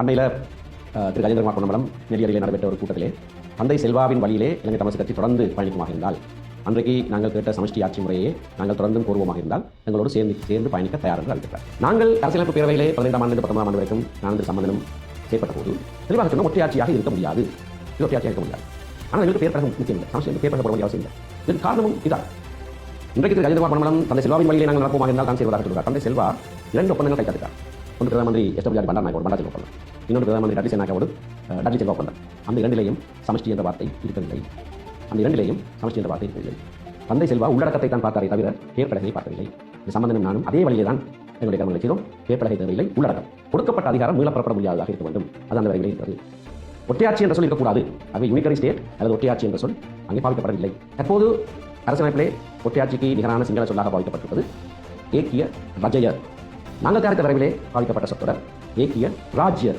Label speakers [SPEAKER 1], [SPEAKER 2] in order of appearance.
[SPEAKER 1] அண்மையில் திரு கஜேந்திரகுமார் பொன்னம்பலம் நெறியடியிலே நடைபெற்ற ஒரு கூட்டத்திலே தந்தை செல்வாவின் வழியிலே இலங்கை தமிழ் கட்சி தொடர்ந்து பயணிக்குமாக இருந்தால் அன்றைக்கு நாங்கள் கேட்ட சமஷ்டி ஆட்சி முறையை நாங்கள் தொடர்ந்து கோருவோமாக இருந்தால் எங்களோடு சேர்ந்து சேர்ந்து பயணிக்க தயார் என்று அறிவித்தார் நாங்கள் அரசியலமைப்பு பேரவையிலே பதினைந்தாம் ஆண்டு பத்தொன்பதாம் ஆண்டு வரைக்கும் நான் திரு சம்பந்தனும் செயற்பட்ட போது தெளிவாக சொன்ன ஒற்றையாட்சியாக இருக்க முடியாது. இது ஒற்றையாட்சியாக இருக்க முடியாது. ஆனால் எங்களுக்கு பேர் பழகம் முக்கியம் இல்லை. சமஷ்டி பேர் போட வேண்டிய அவசியம் இல்லை. இதன் காரணமும் இதான். இன்றைக்கு திரு கஜேந்திரகுமார் பொன்னம்பலம் தந்தை செல்வாவின் வழியிலே நாங்கள் நடப்போமாக இருந்தால் தான் செய்வதாக சொல்கிறார் தந்தை செல்வா இரண்டு ஒப்பந்தங்கள் கைத்தார் ஒன்று பிரதம மந்திரி எஸ் டபிள்யூ பண்டார் நாயகோடு ஒப்பந்தம். இன்னொன்று பிரதம மந்திரி டட்லி சேனாக்கோடு டட்லி செல்வா ஒப்பந்தம். அந்த இரண்டிலேயும் சமஷ்டி என்ற வார்த்தை இருக்கவில்லை. அந்த இரண்டிலேயும் சமஷ்டி என்ற வார்த்தை இருக்கவில்லை. தந்தை செல்வா உள்ளடக்கத்தை தான் பார்த்தாரே தவிர பேர்பலகையை பார்க்கவில்லை. இந்த சம்பந்தம் நானும் அதே வழியிலே தான் எங்களுடைய கவனம் செய்தோம். பேர்பலகை தேவையில்லை உள்ளடக்கம். கொடுக்கப்பட்ட அதிகாரம் மீளப்பெறப்பட முடியாததாக இருக்க வேண்டும். அது அந்த வரையிலே இருக்கிறது ஒற்றையாட்சி என்ற சொல் இருக்கக்கூடாது. ஆகவே யூனிட்டரி ஸ்டேட் அல்லது ஒற்றையாட்சி என்ற சொல் அங்கே பாவிக்கப்படவில்லை. தற்போது அரசமைப்பிலே ஒற்றையாட்சிக்கு நிகரான சிங்கள சொல்லாக பாவிக்கப்பட்டிருப்பது ஏக்கிய ரஜய நாங்கள் தயாரித்த வரைவிலே பாதிக்கப்பட்ட சொற்றொடர் ஏக்கிய ராஜ்ய